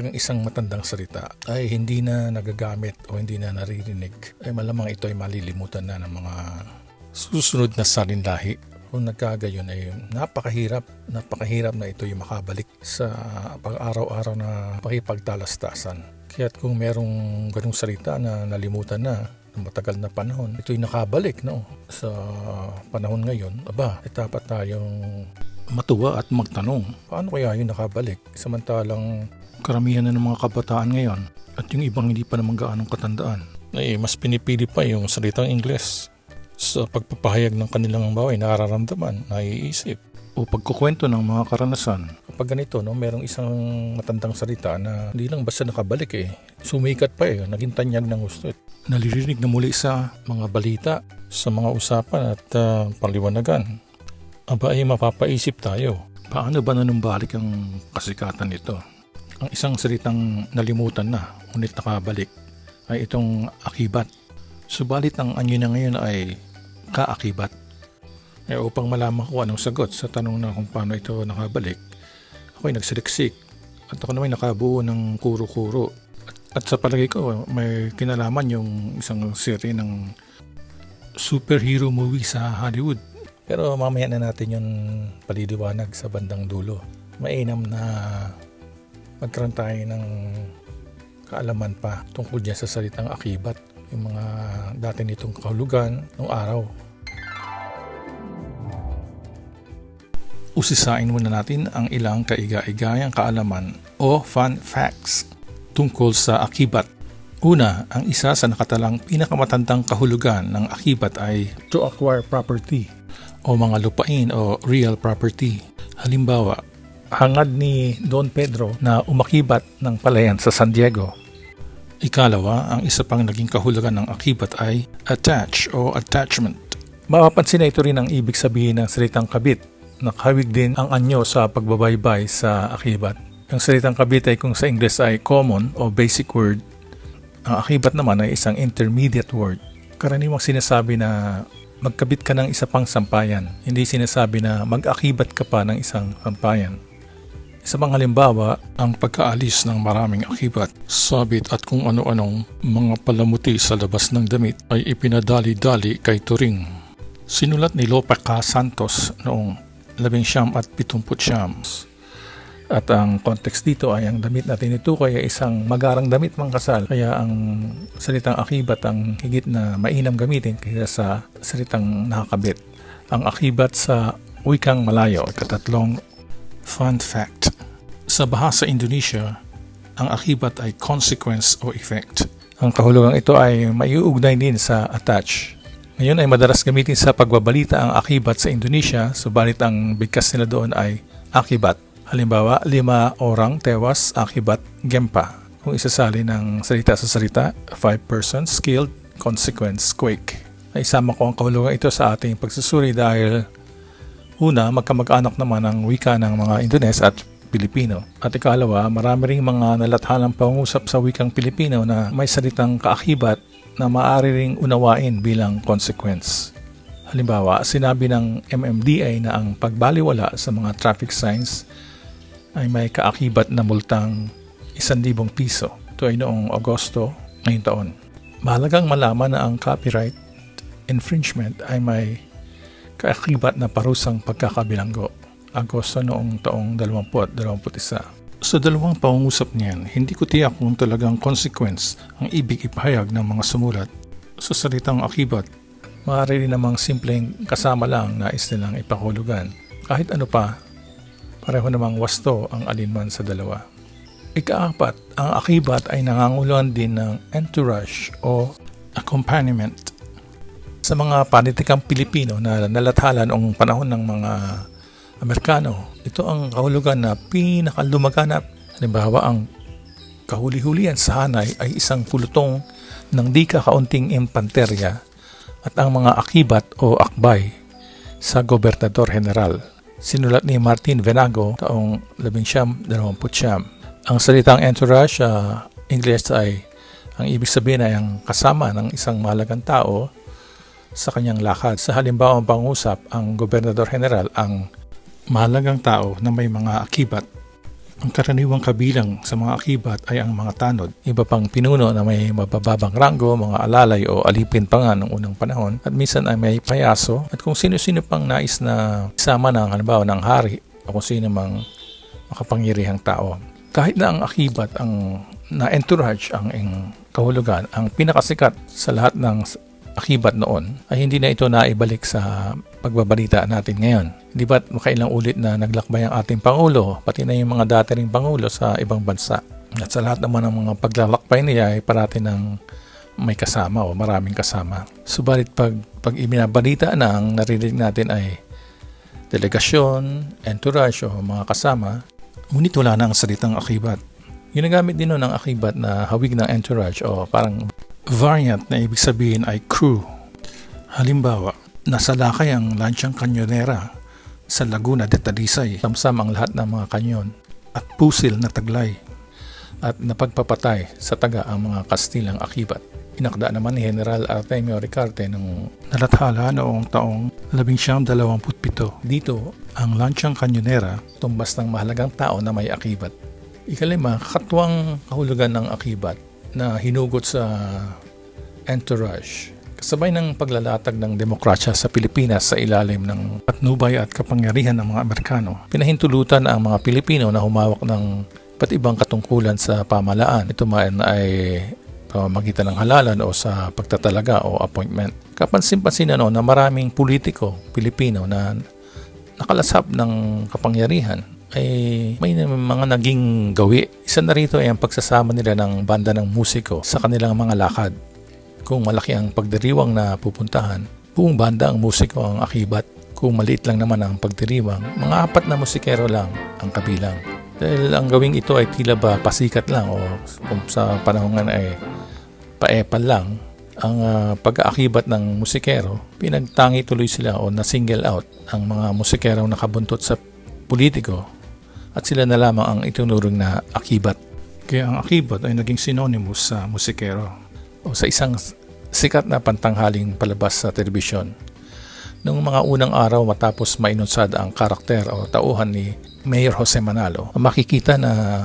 kapag ang isang matandang salita ay hindi na nagagamit o hindi na naririnig, ay malamang ito ay malilimutan na ng mga susunod na salinlahi. Kung nagkagayon ay napakahirap, napakahirap na ito yung makabalik sa pag-araw-araw na pakipagtalastasan. Kaya't kung merong ganong salita na nalimutan na ng matagal na panahon, ito'y nakabalik no? sa panahon ngayon. Aba, ay dapat tayong matuwa at magtanong, paano kaya yun nakabalik? Samantalang karamihan na ng mga kabataan ngayon at yung ibang hindi pa naman gaanong katandaan ay mas pinipili pa yung salitang Ingles sa pagpapahayag ng kanilang baway nararamdaman, naiisip o pagkukwento ng mga karanasan. Kapag ganito, no, merong isang matandang salita na hindi lang basta nakabalik eh. Sumikat pa eh, naging tanyag ng gusto. Nalirinig na muli sa mga balita, sa mga usapan at ah, paliwanagan. Aba ay mapapaisip tayo, paano ba nanumbalik ang kasikatan nito? Ang isang salitang nalimutan na, ngunit nakabalik, ay itong akibat. Subalit ang anyo na ngayon ay kaakibat. Eh, upang malaman ko anong sagot sa tanong na kung paano ito nakabalik, ako ay nagsiliksik at ako naman nakabuo ng kuro-kuro. At, at sa palagay ko, may kinalaman yung isang serie ng superhero movie sa Hollywood. Pero mamaya na natin yung paliliwanag sa bandang dulo. Mainam na magkaroon tayo ng kaalaman pa tungkol dyan sa salitang akibat. Yung mga dati nitong kahulugan ng araw. Usisain muna natin ang ilang kaiga-igayang kaalaman o fun facts tungkol sa akibat. Una, ang isa sa nakatalang pinakamatandang kahulugan ng akibat ay to acquire property o mga lupain o real property. Halimbawa, hangad ni Don Pedro na umakibat ng palayan sa San Diego. Ikalawa, ang isa pang naging kahulugan ng akibat ay attach o attachment. Mapapansin na ito rin ang ibig sabihin ng salitang kabit. Nakawig din ang anyo sa pagbabaybay sa akibat. Ang salitang kabit ay kung sa Ingles ay common o basic word. Ang akibat naman ay isang intermediate word. Karaniwang sinasabi na magkabit ka ng isa pang sampayan. Hindi sinasabi na mag-akibat ka pa ng isang sampayan. Isa pang halimbawa, ang pagkaalis ng maraming akibat, sabit at kung ano-anong mga palamuti sa labas ng damit ay ipinadali-dali kay Turing. Sinulat ni Lope K. Santos noong 19 at 70 At ang context dito ay ang damit natin ito ay isang magarang damit mga kasal. Kaya ang salitang akibat ang higit na mainam gamitin kaysa sa salitang nakakabit. Ang akibat sa wikang malayo, katatlong fun fact. Sa bahasa Indonesia, ang akibat ay consequence o effect. Ang kahulugang ito ay maiuugnay din sa attach. Ngayon ay madalas gamitin sa pagbabalita ang akibat sa Indonesia, subalit ang bigkas nila doon ay akibat. Halimbawa, lima orang tewas akibat gempa. Kung isasali ng salita sa salita, five persons killed, consequence quake. Naisama ko ang kahulugan ito sa ating pagsusuri dahil una, magkamag-anak naman ang wika ng mga Indones at Pilipino. At ikalawa, marami ring mga nalathalang pangusap sa wikang Pilipino na may salitang kaakibat na maaari ring unawain bilang consequence. Halimbawa, sinabi ng MMDA na ang pagbaliwala sa mga traffic signs ay may kaakibat na multang 1,000 piso. Ito ay noong Agosto ngayong taon. Mahalagang malaman na ang copyright infringement ay may kaakibat na parusang pagkakabilanggo. Agosto noong taong 2021. Sa dalawang pangungusap niyan, hindi ko tiyak kung talagang consequence ang ibig ipahayag ng mga sumulat. Sa salitang akibat, maaari rin namang simpleng kasama lang na nilang ipakulugan. Kahit ano pa, pareho namang wasto ang alinman sa dalawa. Ikaapat, ang akibat ay nanganguluan din ng entourage o accompaniment. Sa mga panitikang Pilipino na nalathala noong panahon ng mga Amerikano, ito ang kahulugan na pinakalumaganap. Halimbawa, ang kahuli-hulian sa hanay ay isang pulutong ng di kakaunting impanterya at ang mga akibat o akbay sa Gobernador General. Sinulat ni Martin Venago taong 1929. Ang salitang entourage sa English ay ang ibig sabihin ay ang kasama ng isang mahalagang tao sa kanyang lakad. Sa halimbawang pangusap, ang Gobernador General ang mahalagang tao na may mga akibat. Ang karaniwang kabilang sa mga akibat ay ang mga tanod. Iba pang pinuno na may mabababang ranggo, mga alalay o alipin pa nga noong unang panahon. At minsan ay may payaso. At kung sino-sino pang nais na isama ng halimbawa ng hari o kung sino mang makapangyarihang tao. Kahit na ang akibat, ang na entourage, ang, ang kahulugan, ang pinakasikat sa lahat ng akibat noon ay hindi na ito naibalik sa pagbabalita natin ngayon. Di ba makailang ulit na naglakbay ang ating Pangulo, pati na yung mga dati ring Pangulo sa ibang bansa. At sa lahat naman ng mga paglalakbay niya ay parati ng may kasama o maraming kasama. Subalit pag, pag ibinabalita na ang narinig natin ay delegasyon, entourage o mga kasama, ngunit wala na ang salitang akibat. Ginagamit din nun ng akibat na hawig ng entourage o parang variant na ibig sabihin ay crew. Halimbawa, nasa lakay ang lansyang kanyonera sa Laguna de Talisay. Samsam ang lahat ng mga kanyon at pusil na taglay at napagpapatay sa taga ang mga Kastilang akibat. Inakda naman ni General Artemio Ricarte ng nalathala noong taong 1927. Dito, ang lansyang kanyonera tumbas ng mahalagang tao na may akibat. Ikalima, katwang kahulugan ng akibat na hinugot sa entourage. Kasabay ng paglalatag ng demokrasya sa Pilipinas sa ilalim ng patnubay at kapangyarihan ng mga Amerikano, pinahintulutan ang mga Pilipino na humawak ng iba't ibang katungkulan sa pamalaan. Ito man ay pamamagitan ng halalan o sa pagtatalaga o appointment. Kapansin-pansin ano na maraming politiko Pilipino na nakalasap ng kapangyarihan ay may mga naging gawi. Isa na rito ay ang pagsasama nila ng banda ng musiko sa kanilang mga lakad. Kung malaki ang pagdiriwang na pupuntahan, buong banda ang musiko ang akibat. Kung maliit lang naman ang pagdiriwang, mga apat na musikero lang ang kabilang. Dahil ang gawing ito ay tila ba pasikat lang o kung sa panahon ay paepal lang, ang uh, pag-aakibat ng musikero, pinagtangi tuloy sila o na-single out ang mga musikero nakabuntot sa politiko at sila na lamang ang itunuring na akibat. Kaya ang akibat ay naging synonymous sa musikero o sa isang sikat na pantanghaling palabas sa telebisyon. Noong mga unang araw matapos mainunsad ang karakter o tauhan ni Mayor Jose Manalo, makikita na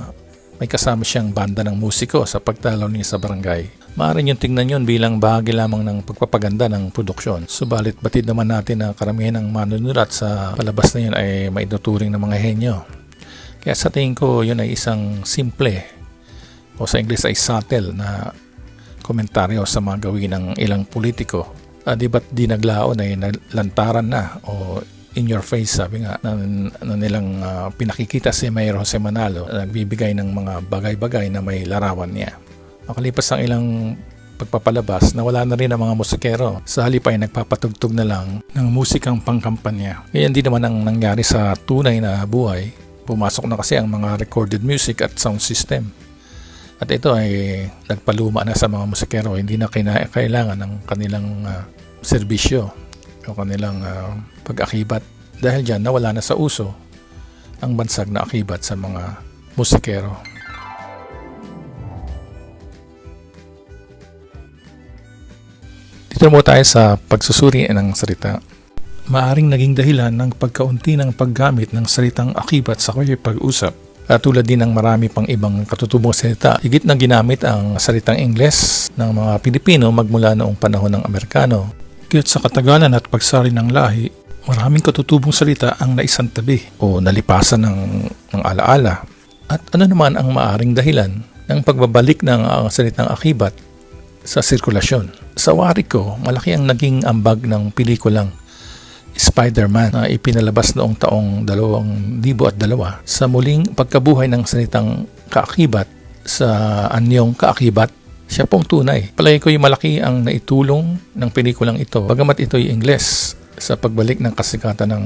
may kasama siyang banda ng musiko sa pagdalaw niya sa barangay. Maaari niyong tingnan yon bilang bahagi lamang ng pagpapaganda ng produksyon. Subalit batid naman natin na karamihan ng manunulat sa palabas na yun ay mainuturing ng mga henyo. Kaya sa tingin ko yun ay isang simple o sa English ay subtle na komentaryo sa mga gawin ng ilang politiko. Uh, di ba't di naglaon ay lantaran na o in your face sabi nga na, na nilang uh, pinakikita si Mayor Jose Manalo nagbibigay ng mga bagay-bagay na may larawan niya. Makalipas ang ilang pagpapalabas na wala na rin ang mga musikero. Sa halip ay nagpapatugtog na lang ng musikang pangkampanya. Ngayon di naman ang nangyari sa tunay na buhay. Pumasok na kasi ang mga recorded music at sound system. At ito ay nagpaluma na sa mga musikero, hindi na kailangan ng kanilang uh, serbisyo o kanilang uh, pag-akibat. Dahil dyan, nawala na sa uso ang bansag na akibat sa mga musikero. Dito mo tayo sa pagsusuri ng salita. Maaring naging dahilan ng pagkaunti ng paggamit ng salitang akibat sa pag-usap at tulad din ng marami pang ibang katutubong salita, higit na ginamit ang salitang Ingles ng mga Pilipino magmula noong panahon ng Amerikano. Kaya't sa katagalan at pagsari ng lahi, maraming katutubong salita ang naisantabi o nalipasan ng, ng alaala. At ano naman ang maaring dahilan ng pagbabalik ng uh, salitang akibat sa sirkulasyon. Sa wari ko, malaki ang naging ambag ng pelikulang Spider-Man na ipinalabas noong taong 2002 sa muling pagkabuhay ng salitang kaakibat sa anyong kaakibat siya pong tunay. Palagi ko yung malaki ang naitulong ng pelikulang ito. Bagamat ito'y Ingles sa pagbalik ng kasikatan ng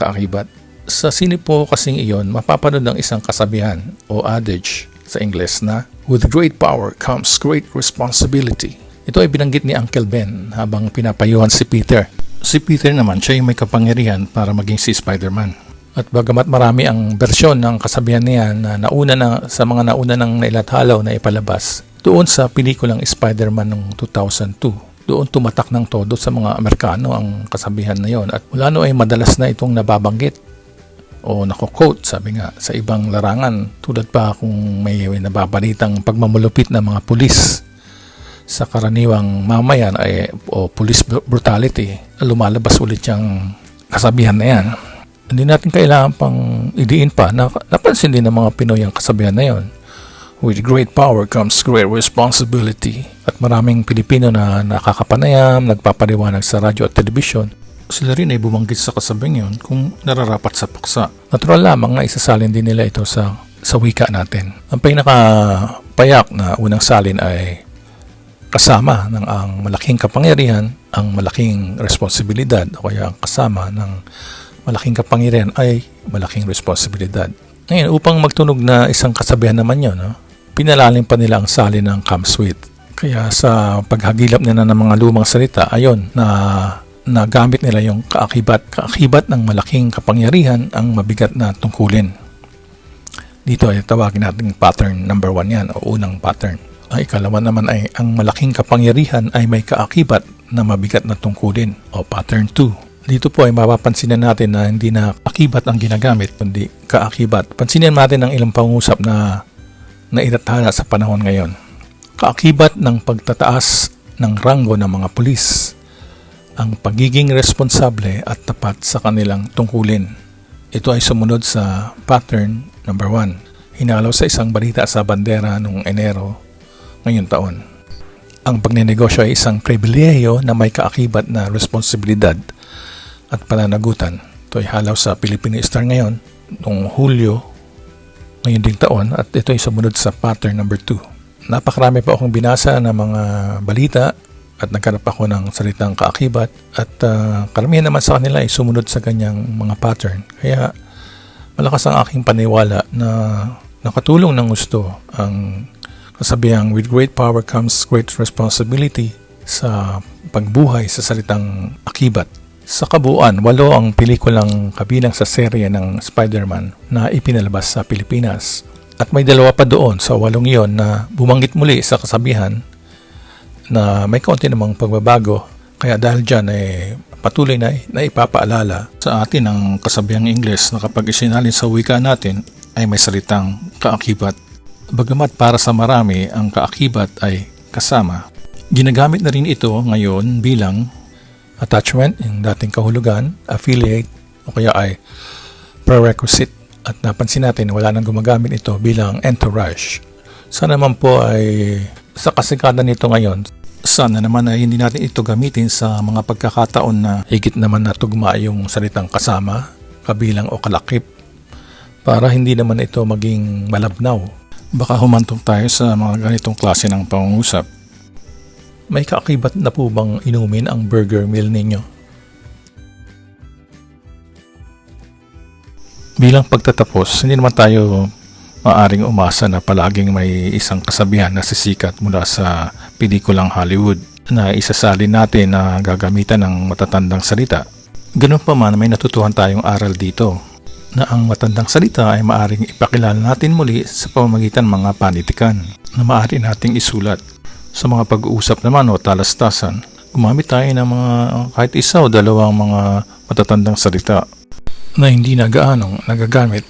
kaakibat. Sa sine po kasing iyon, mapapanood ng isang kasabihan o adage sa Ingles na With great power comes great responsibility. Ito ay binanggit ni Uncle Ben habang pinapayuhan si Peter Si Peter naman, siya yung may kapangyarihan para maging si Spider-Man. At bagamat marami ang bersyon ng kasabihan niya na nauna na sa mga nauna ng nailathalaw na ipalabas, doon sa pelikulang Spider-Man noong 2002, doon tumatak ng todo sa mga Amerikano ang kasabihan na yon. At mula no ay madalas na itong nababanggit. O nako-quote sabi nga sa ibang larangan tulad pa kung may nababalitang pagmamulupit ng mga pulis sa karaniwang mamayan ay o police br- brutality lumalabas ulit yung kasabihan na yan hindi natin kailangan pang idiin pa na napansin din ng mga Pinoy ang kasabihan na yon with great power comes great responsibility at maraming Pilipino na nakakapanayam nagpapaliwanag sa radyo at telebisyon sila rin ay bumanggit sa kasabing yon kung nararapat sa paksa. Natural lamang na isasalin din nila ito sa sa wika natin. Ang pinakapayak na unang salin ay kasama ng ang malaking kapangyarihan, ang malaking responsibilidad o kaya ang kasama ng malaking kapangyarihan ay malaking responsibilidad. Ngayon, upang magtunog na isang kasabihan naman yun, no? pinalalim pa nila ang salin ng come sweet. Kaya sa paghagilap nila ng mga lumang salita, ayon na nagamit nila yung kaakibat. Kaakibat ng malaking kapangyarihan ang mabigat na tungkulin. Dito ay tawagin natin pattern number one yan o unang pattern. Ang ikalawa naman ay ang malaking kapangyarihan ay may kaakibat na mabigat na tungkulin o pattern 2. Dito po ay mapapansin na natin na hindi na akibat ang ginagamit kundi kaakibat. Pansinin natin ang ilang pangusap na naitathala sa panahon ngayon. Kaakibat ng pagtataas ng ranggo ng mga pulis ang pagiging responsable at tapat sa kanilang tungkulin. Ito ay sumunod sa pattern number 1. Hinalaw sa isang balita sa bandera noong Enero ngayon taon. Ang pagnenegosyo ay isang pribileyo na may kaakibat na responsibilidad at pananagutan. Ito ay halaw sa Filipino Star ngayon noong Hulyo ngayon ding taon at ito ay sumunod sa pattern number 2. Napakarami pa akong binasa ng mga balita at nagkarap ako ng salitang kaakibat at ah, karamihan naman sa kanila ay sumunod sa kanyang mga pattern. Kaya malakas ang aking paniwala na nakatulong ng gusto ang kasabihang with great power comes great responsibility sa pagbuhay sa salitang akibat. Sa kabuuan, walo ang pelikulang kabilang sa serye ng Spider-Man na ipinalabas sa Pilipinas. At may dalawa pa doon sa walong iyon na bumanggit muli sa kasabihan na may kaunti namang pagbabago. Kaya dahil dyan eh, patuloy na, na ipapaalala sa atin ang kasabihang Ingles na kapag isinalin sa wika natin ay may salitang kaakibat. Bagamat para sa marami ang kaakibat ay kasama. Ginagamit na rin ito ngayon bilang attachment, yung dating kahulugan, affiliate, o kaya ay prerequisite. At napansin natin wala nang gumagamit ito bilang entourage. Sana naman po ay sa kasikatan nito ngayon, sana naman ay hindi natin ito gamitin sa mga pagkakataon na higit naman na tugma yung salitang kasama, kabilang o kalakip para hindi naman ito maging malabnaw. Baka humantong tayo sa mga ganitong klase ng pangungusap. May kaakibat na po bang inumin ang burger meal ninyo? Bilang pagtatapos, hindi naman tayo maaring umasa na palaging may isang kasabihan na sisikat mula sa pelikulang Hollywood na isasalin natin na gagamitan ng matatandang salita. Ganun pa man may natutuhan tayong aral dito na ang matandang salita ay maaring ipakilala natin muli sa pamamagitan ng mga panitikan na maaari nating isulat. Sa mga pag-uusap naman o talastasan, gumamit tayo ng mga kahit isa o dalawang mga matatandang salita na hindi na gaanong nagagamit